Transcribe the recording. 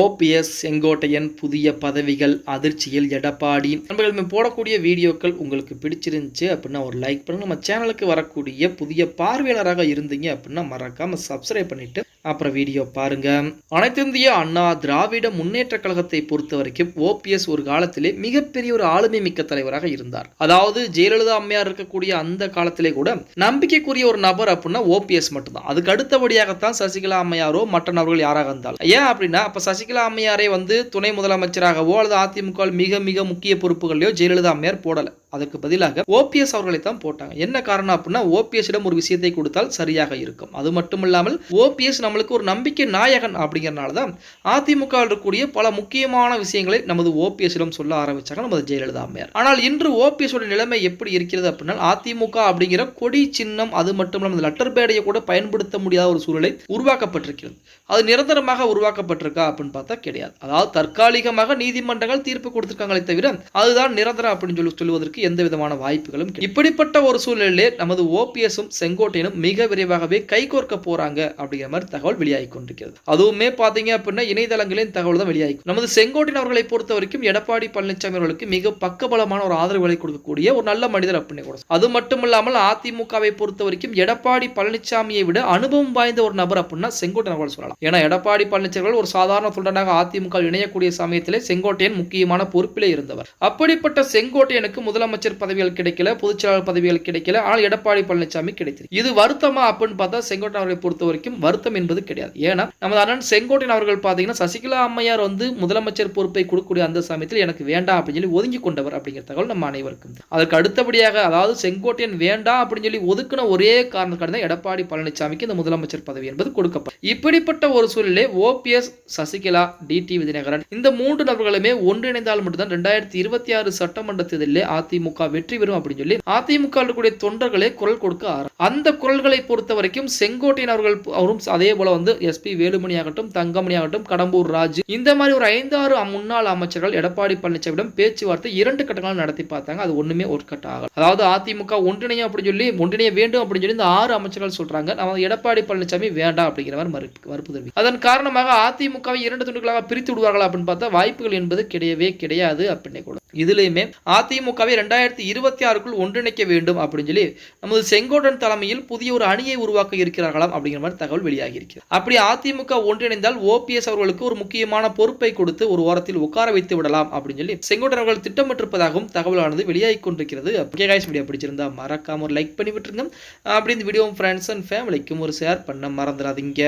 OPS Sengottaiyan புதிய பதவிகள் அதிர்ச்சியில் எடப்பாடி. நண்பர்கள் நம்ம போடக்கூடிய வீடியோக்கள் உங்களுக்கு பிடிச்சிருந்துச்சு அப்படின்னா ஒரு லைக் பண்ணுங்க. நம்ம சேனலுக்கு வரக்கூடிய புதிய பார்வையாளராக இருந்தீங்க அப்படின்னா மறக்காம சப்ஸ்கிரைப் பண்ணிட்டு அப்புறம் வீடியோ பாருங்க. அனைத்திந்திய அண்ணா திராவிட முன்னேற்ற கழகத்தை பொறுத்த வரைக்கும் ஓபிஎஸ் ஒரு காலத்திலே மிகப்பெரிய ஒரு ஆளுமை மிக்க தலைவராக இருந்தார். அதாவது ஜெயலலிதா அம்மையார் இருக்கக்கூடிய அந்த காலத்திலே கூட நம்பிக்கைக்குரிய ஒரு நபர் அப்படின்னா ஓபிஎஸ் மட்டும்தான். அதுக்கு அடுத்தபடியாகத்தான் சசிகலா அம்மையாரோ மற்ற நபர்கள் யாராக இருந்தாலும். ஏன் அப்படின்னா அப்ப சசிகலா அம்மையாரை வந்து துணை முதலமைச்சராகவோ அல்லது அதிமுக மிக மிக முக்கிய பொறுப்புகளையோ ஜெயலலிதா அம்மையார் போடல. அதுக்கு பதிலாக ஓபிஎஸ் அவர்களை தான் போட்டாங்க. என்ன காரணம் அப்படின்னா ஓபிஎஸ்ஸிடம் ஒரு விஷயத்தை கொடுத்தால் சரியாக இருக்கும். அது மட்டும் இல்லாமல் ஓபிஎஸ் நம்மளுக்கு ஒரு நம்பிக்கை நாயகன் அப்படிங்கிறனால தான் அதிமுக இருக்கக்கூடிய பல முக்கியமான விஷயங்களை நமது ஓபிஎஸ்ஸிடம் சொல்ல ஆரம்பிச்சாங்க நமது ஜெயலலிதா அம்மையார். ஆனால் இன்று ஓபிஎஸ் உடைய நிலைமை எப்படி இருக்கிறது அப்படின்னா அதிமுக அப்படிங்கிற கொடி சின்னம் அது மட்டும் இல்லாமல் லெட்டர் பேடையை கூட பயன்படுத்த முடியாத ஒரு சூழலை உருவாக்கப்பட்டிருக்கிறது. அது நிரந்தரமாக உருவாக்கப்பட்டிருக்கா அப்படின்னு பார்த்தா கிடையாது. அதாவது தற்காலிகமாக நீதிமன்றங்கள் தீர்ப்பு கொடுத்திருக்காங்களே தவிர அதுதான் நிரந்தரம் அப்படின்னு சொல்லி சொல்லுவதற்கு எந்த விதமான வாய்ப்புகளும் இப்படிப்பட்ட ஒரு சூழ்நிலையிலே நமது ஓபிஎஸும் செங்கோட்டையனும் மிக விரைவாகவே கைகோர்க்க போறாங்க அப்படிங்கிற மாதிரி தகவல் வெளியாகி கொண்டிருக்கிறது. அதுவுமே பாத்தீங்க அப்படின்னா இணையதளங்களின் தகவல் தான் வெளியாகி நமது செங்கோட்டையன் அவர்களை பொறுத்த வரைக்கும் எடப்பாடி பழனிசாமி அவர்களுக்கு மிக பக்கபலமான ஒரு ஆதரவுகளை கொடுக்கக்கூடிய ஒரு நல்ல மனிதர் அப்படின்னு கூட அது மட்டும் இல்லாமல் அதிமுகவை பொறுத்த வரைக்கும் எடப்பாடி பழனிசாமியை விட அனுபவம் வாய்ந்த ஒரு நபர் அப்படின்னா செங்கோட்டையன் அவர்கள் சொல்லலாம். ஏன்னா எடப்பாடி பழனிசாமி ஒரு சாதாரண தொண்டனாக அதிமுக இணையக்கூடிய சமயத்திலே செங்கோட்டையன் முக்கியமான பொறுப்பிலே இருந்தவர். அப்படிப்பட்ட செங்கோட்டையனுக்கு முதலமைச்சர் பதவிகள் கிடைக்கல பொதுச்செயலாளர் பதவிகள் கிடைக்கல ஆனால் எடப்பாடி பழனிசாமி கிடைத்தது இது வருத்தமா அப்படின்னு பார்த்தா செங்கோட்டையன் அவர்களை பொறுத்த வரைக்கும் வருத்தம் என்பது கிடையாது. ஏன்னா நமது அண்ணன் செங்கோட்டையன் அவர்கள் பார்த்தீங்கன்னா சசிகலா அம்மையார் வந்து முதலமைச்சர் பொறுப்பை கொடுக்கக்கூடிய அந்த சமயத்தில் எனக்கு வேண்டாம் அப்படின்னு சொல்லி ஒதுங்கி கொண்டவர் அப்படிங்கிற தகவல் நம்ம அனைவருக்கும். அதற்கு அடுத்தபடியாக அதாவது செங்கோட்டையன் வேண்டாம் அப்படின்னு சொல்லி ஒதுக்கின ஒரே காரணத்துக்காக தான் எடப்பாடி பழனிசாமிக்கு இந்த முதலமைச்சர் பதவி என்பது கொடுக்கப்படும் இப்படிப்பட்ட ஒரு சூழலிலே OPS Sasikala T T Vijayanagaran இந்த மூன்று நபர்களுமே ஒன்றிணைந்தால் மட்டும்தான் ரெண்டாயிரத்தி இருபத்தி ஆறு சட்டமன்ற தேர்தலில் அதிமுக வெற்றி பெறும் அப்படின்னு சொல்லி அதிமுக இருக்கக்கூடிய தொண்டர்களே குரல் கொடுக்க அந்த குரல்களை பொறுத்த வரைக்கும் செங்கோட்டையன் அவர்கள் அவரும் அதே போல வந்து எஸ்பி வேலுமணி ஆகட்டும் தங்கமணி ஆகட்டும் கடம்பூர் ராஜ் இந்த மாதிரி ஒரு ஐந்தாறு முன்னாள் அமைச்சர்கள் எடப்பாடி பழனிசாமியிடம் பேச்சுவார்த்தை இரண்டு கட்டங்களும் நடத்தி பார்த்தாங்க. அது ஒண்ணுமே ஒரு கட்டம் ஆகல. அதாவது அதிமுக ஒன்றிணையும் அப்படின்னு சொல்லி ஒன்றிணைய வேண்டும் அப்படின்னு சொல்லி இந்த ஆறு அமைச்சர்கள் சொல்றாங்க. நம்ம எடப்பாடி பழனிசாமி வேண்டாம் அப்படிங்கிற மாதிரி மறுப்பு மறுப்பு தெரிவி அதன் காரணமாக அதிமுகவை இரண்டு துண்டுகளாக பிரித்து விடுவார்கள் அப்படின்னு பார்த்தா வாய்ப்புகள் என்பது கிடையவே கிடையாது அப்படின்னு கூட. இதுலேயுமே அதிமுகவை ரெண்டாயிரத்தி இருபத்தி ஆறுக்குள் ஒன்றிணைக்க வேண்டும் அப்படின்னு சொல்லி நமது செங்கோடன் தலைமையில் புதிய ஒரு அணியை உருவாக்க இருக்கிறார்களாம் அப்படிங்கிற மாதிரி தகவல் வெளியாகி இருக்கிறது அப்படி அதிமுக ஒன்றிணைந்தால் ஓபிஎஸ் அவர்களுக்கு ஒரு முக்கியமான பொறுப்பை கொடுத்து ஒரு ஓரத்தில் உட்கார வைத்து விடலாம் அப்படின்னு சொல்லி செங்கோடன் அவர்கள் திட்டமிட்டிருப்பதாகவும் தகவலானது வெளியாகி கொண்டிருக்கிறது. ஓகே காய்ஸ் வீடியோ பிடிச்சிருந்தா மறக்காம ஒரு லைக் பண்ணி விட்டுருங்க. அப்படி இந்த வீடியோ ஃப்ரெண்ட்ஸ் அண்ட் ஃபேமிலிக்கும் ஒரு ஷேர் பண்ண மறந்துடாதீங்க.